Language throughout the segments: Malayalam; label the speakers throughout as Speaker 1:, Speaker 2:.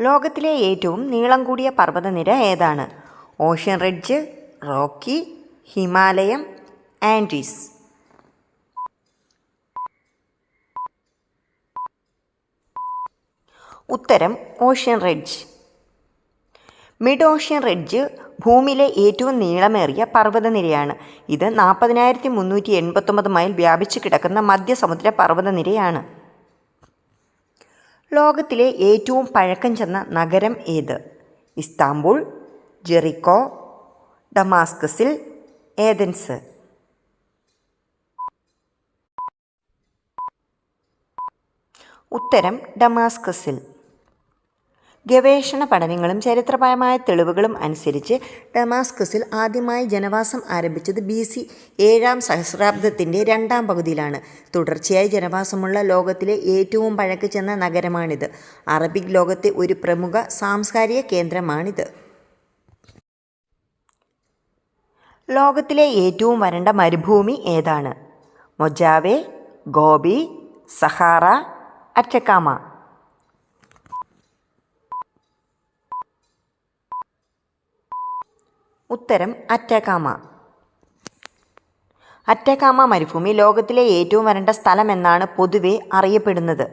Speaker 1: ലോകത്തിലെ ഏറ്റവും നീളം കൂടിയ പർവതനിര ഏതാണ്? Ocean ridge Rocky Himalaya Andes. ഉത്തരം ocean ridge. Mid ocean ridge ഭൂമിയിലെ ഏറ്റവും നീളമേറിയ പർവതനിരയാണ്. ഇത് നാൽപ്പതിനായിരത്തി മുന്നൂറ്റി എൺപത്തൊമ്പത് മൈൽ വ്യാപിച്ചു കിടക്കുന്ന മധ്യസമുദ്ര പർവതനിരയാണ്. ലോകത്തിലെ ഏറ്റവും പഴക്കം ചെന്ന നഗരം ഏത്? ഇസ്താംബുൾ ജെറിക്കോ ഡമാസ്കസിൽ ഏതൻസ് ഉത്തരം ഡമാസ്കസിൽ. ഗവേഷണ പഠനങ്ങളും ചരിത്രപരമായ തെളിവുകളും അനുസരിച്ച് ഡമാസ്കസിൽ ആദ്യമായി ജനവാസം ആരംഭിച്ചത് ബി സി ഏഴാം സഹസ്രാബ്ദത്തിന്റെ രണ്ടാം പകുതിയിലാണ്. തുടർച്ചയായി ജനവാസമുള്ള ലോകത്തിലെ ഏറ്റവും പഴക്ക് ചെന്ന നഗരമാണിത്. അറബിക് ലോകത്തെ ഒരു പ്രമുഖ സാംസ്കാരിക കേന്ദ്രമാണിത്. ലോകത്തിലെ ഏറ്റവും വരണ്ട മരുഭൂമി ഏതാണ്? മൊജാവെ ഗോബി സഹാറ അറ്റക്കാമ ഉത്തരം അറ്റകാമ. അറ്റകാമ മരുഭൂമി ലോകത്തിലെ ഏറ്റവും വരണ്ട സ്ഥലം എന്നാണ് പൊതുവെ അറിയപ്പെടുന്നത്.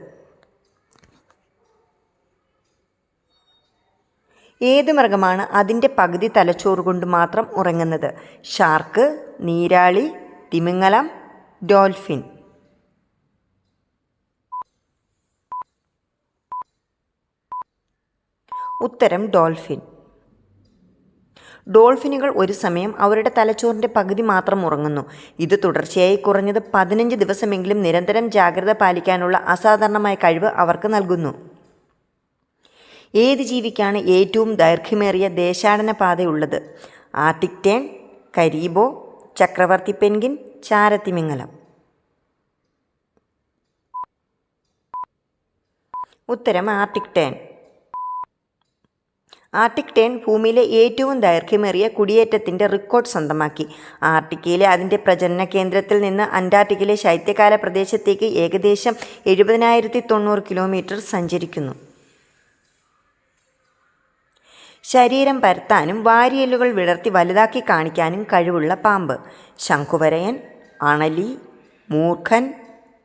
Speaker 1: ഏത് മൃഗമാണ് അതിന്റെ പകുതി തലച്ചോറ് കൊണ്ട് മാത്രം ഉറങ്ങുന്നത്? ഷാർക്ക് നീരാളി തിമിങ്ങലം ഡോൾഫിൻ. ഉത്തരം ഡോൾഫിൻ. ഡോൾഫിനുകൾ ഒരു സമയം അവരുടെ തലച്ചോറിന്റെ പകുതി മാത്രം ഉറങ്ങുന്നു. ഇത് തുടർച്ചയായി കുറഞ്ഞത് പതിനഞ്ച് ദിവസമെങ്കിലും നിരന്തരം ജാഗ്രത പാലിക്കാനുള്ള അസാധാരണമായ കഴിവ് അവർക്ക് നൽകുന്നു. ഏത് ജീവിക്കാണ് ഏറ്റവും ദൈർഘ്യമേറിയ ദേശാടന പാതയുള്ളത്? ആർട്ടിക് ടേൺ കരീബോ ചക്രവർത്തി പെൻഗിൻ ചാരത്തിമിങ്ങലം ഉത്തരം ആർട്ടിക് ടേൺ. ആർട്ടിക് ടേൺ ഭൂമിയിലെ ഏറ്റവും ദൈർഘ്യമേറിയ കുടിയേറ്റത്തിന്റെ റെക്കോർഡ് സ്വന്തമാക്കി. ആർട്ടിക്കയിലെ അതിന്റെ പ്രജനന കേന്ദ്രത്തിൽ നിന്ന് അന്റാർട്ടിക്കയിലെ ശൈത്യകാല പ്രദേശത്തേക്ക് ഏകദേശം എഴുപതിനായിരത്തി തൊണ്ണൂറ് കിലോമീറ്റർ സഞ്ചരിക്കുന്നു. ശരീരം പരത്താനും വാരിയലുകൾ വിടർത്തി വലുതാക്കി കാണിക്കാനും കഴിവുള്ള പാമ്പ്. ശംഖുവരയൻ അണലി മൂർഖൻ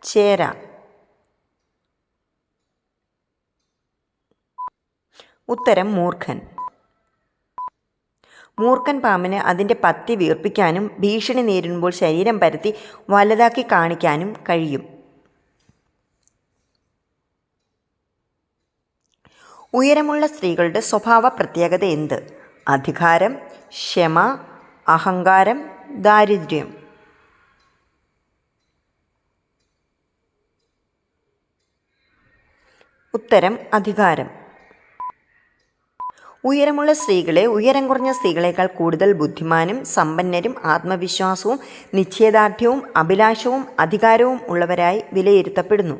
Speaker 1: ചേര. ഉത്തരം മൂർഖൻ. മൂർഖൻ പാമ്പിന് അതിന്റെ പത്തി വീർപ്പിക്കാനും ഭീഷണി നേരിടുമ്പോൾ ശരീരം പരത്തി വലുതാക്കി കാണിക്കാനും കഴിയും. ഉയരമുള്ള സ്ത്രീകളുടെ സ്വഭാവ പ്രത്യേകത എന്ത്? അധികാരം ക്ഷമ അഹങ്കാരം ദാരിദ്ര്യം. ഉത്തരം അധികാരം. ഉയരമുള്ള സ്ത്രീകളെ ഉയരം കുറഞ്ഞ സ്ത്രീകളെക്കാൾ കൂടുതൽ ബുദ്ധിമാനും സമ്പന്നരും ആത്മവിശ്വാസവും നിശ്ചയദാർഢ്യവും അഭിലാഷവും അധികാരവും ഉള്ളവരായി വിലയിരുത്തപ്പെടുന്നു.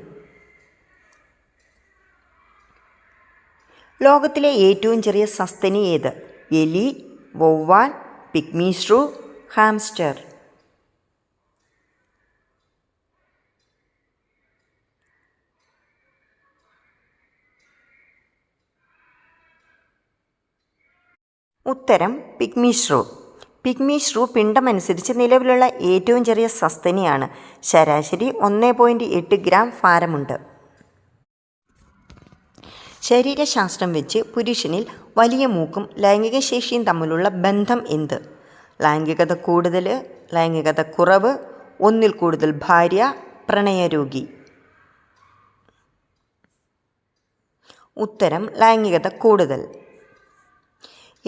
Speaker 1: ലോകത്തിലെ ഏറ്റവും ചെറിയ സസ്തനി ഏത്? എലി വവ്വാൽ പിഗ്മീഷ്രു ഹാംസ്റ്റർ. ഉത്തരം പിഗ്മി ഷ്രൂ പിഗ്മി ഷ്രൂ പിണ്ടമനുസരിച്ച് നിലവിലുള്ള ഏറ്റവും ചെറിയ സസ്തനിയാണ്. ശരാശരി ഒന്ന് പോയിന്റ് എട്ട് ഗ്രാം ഭാരമുണ്ട്. ശരീരശാസ്ത്രം വെച്ച് പുരുഷനിൽ വലിയ മൂക്കും ലൈംഗിക ശേഷിയും തമ്മിലുള്ള ബന്ധം എന്ത്? ലൈംഗികത കൂടുതൽ ലൈംഗികത കുറവ് ഒന്നിൽ കൂടുതൽ ഭാര്യ പ്രണയരോഗി. ഉത്തരം ലൈംഗികത കൂടുതൽ.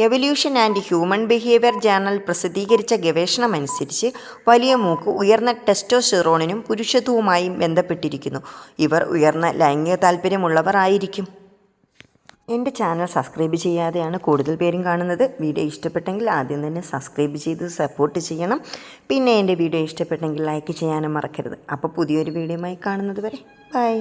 Speaker 1: Evolution and human behaviour journal പ്രസിദ്ധീകരിച്ച ഗവേഷണമനുസരിച്ച് വലിയ മൂക്ക് ഉയർന്ന ടെസ്റ്റോസ്റ്റെറോണിനും പുരുഷത്വവുമായും ബന്ധപ്പെട്ടിരിക്കുന്നു. ഇവർ ഉയർന്ന ലൈംഗിക താല്പര്യമുള്ളവർ ആയിരിക്കും. എന്റെ ചാനൽ സബ്സ്ക്രൈബ് ചെയ്യാതെയാണ് കൂടുതൽ പേരും കാണുന്നത്. വീഡിയോ ഇഷ്ടപ്പെട്ടെങ്കിൽ ആദ്യം തന്നെ സബ്സ്ക്രൈബ് ചെയ്ത് സപ്പോർട്ട് ചെയ്യണം. പിന്നെ എന്റെ വീഡിയോ ഇഷ്ടപ്പെട്ടെങ്കിൽ ലൈക്ക് ചെയ്യാനും മറക്കരുത്. അപ്പോൾ പുതിയൊരു വീഡിയോയുമായി കാണുന്നത് വരെ. ബൈ